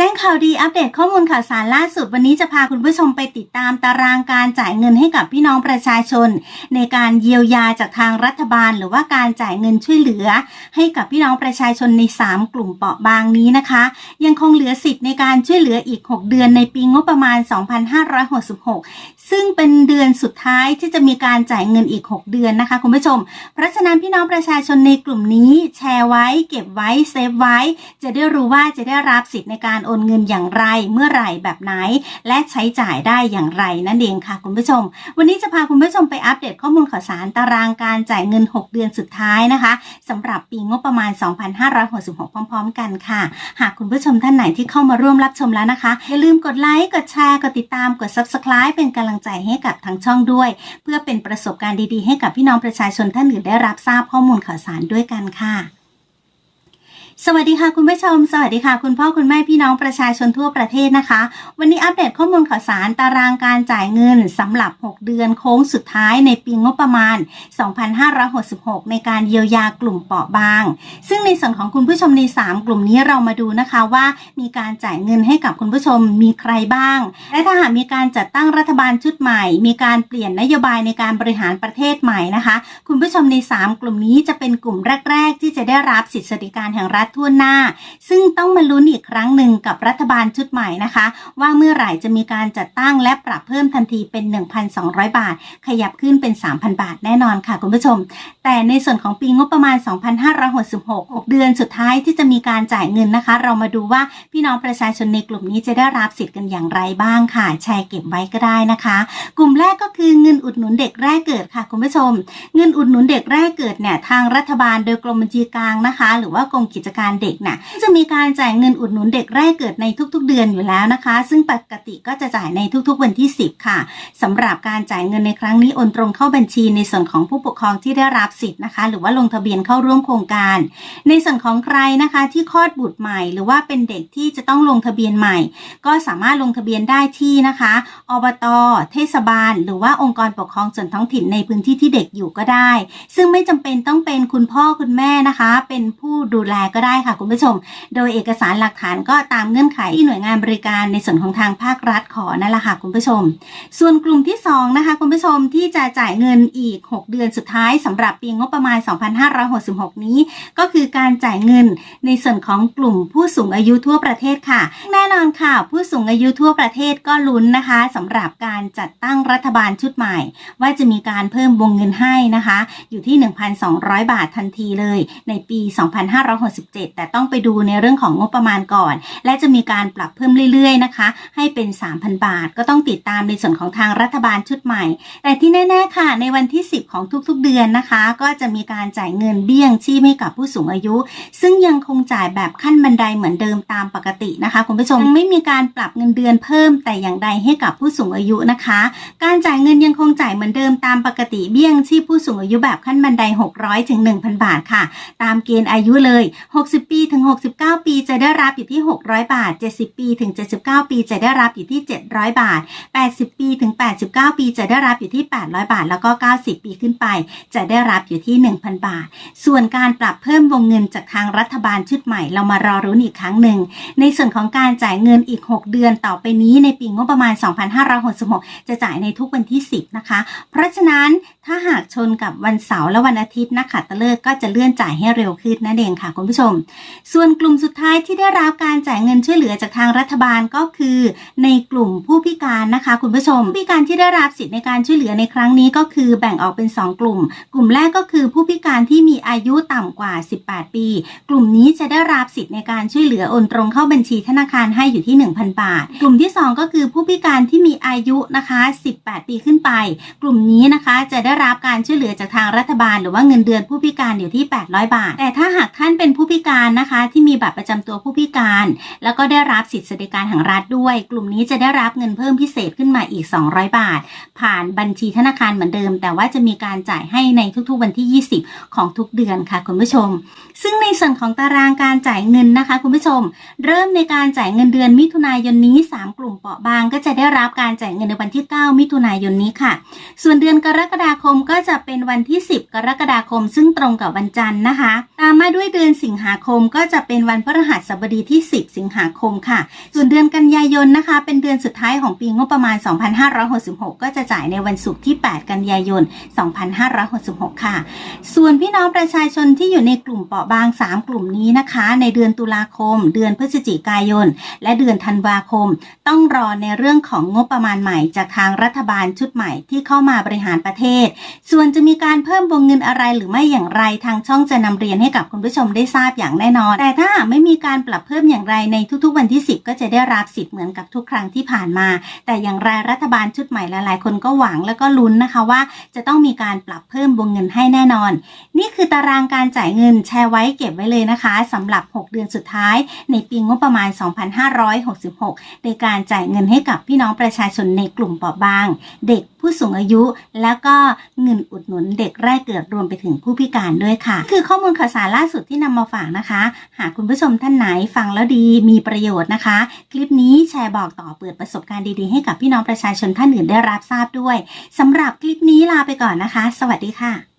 จ้งข่าวดีอัปเดตข้อมูลข่าวสารล่าสุดวันนี้จะพาคุณผู้ชมไปติดตามตารางการจ่ายเงินให้กับพี่น้องประชาชน ในการเยียวยาจากทางรัฐบาล หรือว่าการจ่ายเงินช่วยเหลือ ให้กับพี่น้องประชาชนใน 3 กลุ่มเปราะบางนี้นะคะ ยังคงเหลือสิทธิ์ในการช่วยเหลืออีก 6 เดือนในปีงบประมาณ 2566 ซึ่งเป็นเดือนสุดท้ายที่จะมีการจ่ายเงินอีก 6 เดือนนะคะคุณผู้ชม เพราะฉะนั้นพี่น้องประชาชนในกลุ่มนี้แชร์ไว้ เก็บไว้เซฟไว้ จะได้รู้ว่าจะได้รับสิทธิ์ในการโอนเงินอย่างไร เมื่อไหร่แบบไหน และใช้จ่ายได้อย่างไรนั่นเองค่ะคุณผู้ชม วันนี้จะพาคุณผู้ชมไปอัปเดตข้อมูลข่าวสารตารางการจ่ายเงิน 6 เดือนสุดท้ายนะคะสำหรับปีงบประมาณ 2566 พร้อม ๆ กันค่ะ หากคุณผู้ชมท่านไหนที่เข้ามาร่วมรับชมแล้วนะคะ อย่าลืมกดไลค์ กดแชร์ กดติดตาม กด Subscribe เป็นกำลังใจให้กับทางช่องด้วย เพื่อเป็นประสบการณ์ดีๆ ให้กับพี่น้องประชาชนท่านอื่นได้รับทราบข้อมูลข่าวสารด้วยกันค่ะ สวัสดีค่ะคุณผู้ชม สวัสดีค่ะ คุณพ่อคุณแม่พี่น้องประชาชนทั่วประเทศนะคะ วันนี้อัปเดตข้อมูลข่าวสารตารางการจ่ายเงินสำหรับ 6 เดือนโค้งสุดท้ายในปีงบประมาณ 2566 ในการเยียวยากลุ่มเปราะบาง ซึ่งในส่วนของคุณผู้ชมใน 3 กลุ่มนี้เรามาดูนะคะว่ามีการจ่ายเงินให้กับคุณผู้ชมมีใครบ้าง และถ้าหากมีการจัดตั้งรัฐบาลชุดใหม่ มีการเปลี่ยนนโยบายในการบริหารประเทศใหม่นะคะ คุณผู้ชมใน 3 กลุ่มนี้จะเป็นกลุ่มแรก ๆ ที่จะได้รับสิทธิสวัสดิการแห่งรัฐทั่วหน้า ซึ่งต้องมาลุ้นอีกครั้งหนึ่งกับรัฐบาลชุดใหม่นะคะ ว่าเมื่อไหร่จะมีการจัดตั้งและปรับเพิ่มทันทีเป็น 1,200 บาท ขยับขึ้นเป็น 3,000 บาทแน่นอนค่ะคุณผู้ชม แต่ในส่วนของปีงบประมาณ 2566 6 เดือนสุดท้ายที่จะมีการจ่ายเงินนะคะ เรามาดูว่าพี่น้องประชาชนในกลุ่มนี้จะได้รับสิทธิ์กันอย่างไรบ้างค่ะแชร์เก็บไว้ก็ได้นะคะ กลุ่มแรกก็คือเงินอุดหนุนเด็กแรกเกิดค่ะคุณผู้ชม เงินอุดหนุนเด็กแรกเกิดเนี่ยทางรัฐบาลโดยกรมบัญชีกลางนะคะ หรือว่ากรมกิจการเด็กน่ะจะมีการจ่ายเงินอุดหนุนเด็กแรกเกิดในทุกๆ เดือนอยู่แล้วนะคะ ซึ่งปกติก็จะจ่ายในทุกๆ วันที่ 10 ค่ะสำหรับการจ่ายเงินในครั้งนี้โอนตรงเข้าบัญชีในส่วนของผู้ปกครองที่ได้รับสิทธิ์นะคะ หรือว่าลงทะเบียนเข้าร่วมโครงการ ในส่วนของใครนะคะที่คลอดบุตรใหม่ หรือว่าเป็นเด็กที่จะต้องลงทะเบียนใหม่ ก็สามารถลงทะเบียนได้ที่นะคะ อบต เทศบาล หรือว่าองค์กรปกครองส่วนท้องถิ่นในพื้นที่ที่เด็กอยู่ก็ได้ ซึ่งไม่จำเป็นต้องเป็นคุณพ่อคุณแม่นะคะ เป็นผู้ดูแลก็ได้ค่ะคุณผู้ชม โดยเอกสารหลักฐานก็ตามเงื่อนไขที่หน่วยงานบริการในส่วนของทางภาครัฐขอนั่นแหละค่ะคุณผู้ชม ส่วนกลุ่มที่2นะคะคุณผู้ชมที่จะจ่ายเงินอีก 6 เดือนสุดท้ายสำหรับปีงบประมาณ 2566 นี้ ก็คือการจ่ายเงินในส่วนของกลุ่มผู้สูงอายุทั่วประเทศค่ะ แน่นอนค่ะ ผู้สูงอายุทั่วประเทศก็ลุ้นนะคะสำหรับการจัดตั้งรัฐบาลชุดใหม่ ว่าจะมีการเพิ่มวงเงินให้นะคะ อยู่ที่ 1,200 บาททันทีเลย ในปี 2,566 7 แต่ต้องไปดูในเรื่องของงบประมาณก่อน และจะมีการปรับเพิ่มเรื่อยๆนะคะ ให้เป็น 3,000 บาท ก็ต้องติดตามในส่วนของทางรัฐบาลชุดใหม่ แต่ที่แน่ๆค่ะ ในวันที่ 10 ของทุกๆเดือนนะคะ ก็จะมีการจ่ายเงินเบี้ยงชีพให้กับผู้สูงอายุ ซึ่งยังคงจ่ายแบบขั้นบันไดเหมือนเดิมตามปกตินะคะคุณผู้ชมไม่มีการปรับเงินเดือนเพิ่มแต่อย่างใดให้กับผู้สูงอายุนะคะ การจ่ายเงินยังคงจ่ายเหมือนเดิมตามปกติเบี้ยงชีพผู้สูงอายุแบบขั้นบันได 600ถึง1,000 บาทค่ะ ตามเกณฑ์อายุเลย60 ปีถึง 69 ปีจะได้รับอยู่ที่ 600 บาท 70 ปีถึง 79 ปีจะได้รับอยู่ที่ 700 บาท 80 ปีถึง 89 ปีจะได้รับอยู่ที่ 800 บาท แล้วก็ 90 ปีขึ้นไป จะได้รับอยู่ที่ 1,000 บาท ส่วนการปรับเพิ่มวงเงินจากทางรัฐบาลชุดใหม่ เรามารอรุ้นอีกครั้งหนึ่ง ในส่วนของการจ่ายเงินอีก 6 เดือนต่อไปนี้ในปีงบประมาณ 2566 จะจ่ายในทุกวันที่ 10 นะคะ เพราะฉะนั้นถ้าหากชนกับวันเสาร์และวันอาทิตย์นักขัตฤกษ์ก็จะเลื่อนจ่ายให้เร็วขึ้นนั่นเองค่ะคุณผู้ชมส่วนกลุ่มสุดท้ายที่ได้รับการจ่ายเงินช่วยเหลือจากทางรัฐบาลก็คือ ในกลุ่มผู้พิการนะคะ คุณผู้ชมผู้พิการที่ได้รับสิทธิ์ในการช่วยเหลือในครั้งนี้ก็คือแบ่งออกเป็น 2 กลุ่ม กลุ่มแรกก็คือผู้พิการที่มีอายุต่ำกว่า 18 ปี กลุ่มนี้จะได้รับสิทธิ์ในการช่วยเหลือโอนตรงเข้าบัญชีธนาคารให้อยู่ที่ 1,000 บาท กลุ่มที่ 2 ก็คือผู้พิการที่มีอายุนะคะ 18 ปีขึ้นไป กลุ่มนี้นะคะจะได้รับการช่วยเหลือจากทางรัฐบาล หรือว่าเงินเดือนผู้พิการอยู่ที่ 800 บาท แต่ถ้าหากท่านเป็นผู้พิการนะคะ ที่มีบัตรประจำตัวผู้พิการ แล้วก็ได้รับสิทธิสวัสดิการแห่งรัฐด้วย กลุ่มนี้จะได้รับเงินเพิ่มพิเศษขึ้นมาอีก 200 บาท ผ่านบัญชีธนาคารเหมือนเดิม แต่ว่าจะมีการจ่ายให้ในทุกๆวันที่ 20 ของทุกเดือนค่ะคุณผู้ชม ซึ่งในส่วนของตารางการจ่ายเงินนะคะ คุณผู้ชม เริ่มในการจ่ายเงินเดือนมิถุนายนนี้ 3 กลุ่มเปราะบางก็จะได้รับการจ่ายเงินในวันที่ 9 มิถุนายนนี้ค่ะ ส่วนเดือนกรกฎาคมก็จะเป็นวันที่ 10 กรกฎาคม ซึ่งตรงกับวันจันทร์นะคะตามมาด้วยเดือนสิงหาคมก็จะเป็นวันพฤหัสบดีที่ 10 สิงหาคมค่ะ ส่วนเดือนกันยายนนะคะ เป็นเดือนสุดท้ายของปีงบประมาณ 2566 ก็จะจ่ายในวันศุกร์ที่ 8 กันยายน 2566 ค่ะ ส่วนพี่น้องประชาชนที่อยู่ในกลุ่มเปราะบาง 3 กลุ่มนี้นะคะ ในเดือนตุลาคม เดือนพฤศจิกายน และเดือนธันวาคม ต้องรอในเรื่องของงบประมาณใหม่จากทางรัฐบาลชุดใหม่ที่เข้ามาบริหารประเทศ ส่วนจะมีการเพิ่มวงเงินอะไรหรือไม่อย่างไรทางช่องจะนำเรียนให้กับคุณผู้ชมได้ทราบอย่างแน่นอน แต่ถ้าหากไม่มีการปรับเพิ่มอย่างไรในทุกๆ วันที่ 10 ก็จะได้รับสิทธิ์เหมือนกับทุกครั้งที่ผ่านมา แต่อย่างไรรัฐบาลชุดใหม่หลายๆ คนก็หวังแล้วก็ลุ้นนะคะว่า จะต้องมีการปรับเพิ่มวงเงินให้แน่นอน นี่คือตารางการจ่ายเงินแชร์ไว้เก็บไว้เลยนะคะสำหรับ 6 เดือนสุดท้าย ในปีงบประมาณ 2566 ในการจ่ายเงินให้กับพี่น้องประชาชนในกลุ่มเปราะบาง เด็กผู้สูงอายุ แล้วก็เงินอุดหนุนเด็กแรกเกิดรวมไปถึงผู้พิการด้วยค่ะ คือข้อมูลข่าวสารล่าสุดที่นำมาฝากนะคะ หากคุณผู้ชมท่านไหนฟังแล้วดีมีประโยชน์นะคะ คลิปนี้แชร์บอกต่อเปิดประสบการณ์ดีๆ ให้กับพี่น้องประชาชนท่านอื่นได้รับทราบด้วยสำหรับคลิปนี้ลาไปก่อนนะคะ สวัสดีค่ะ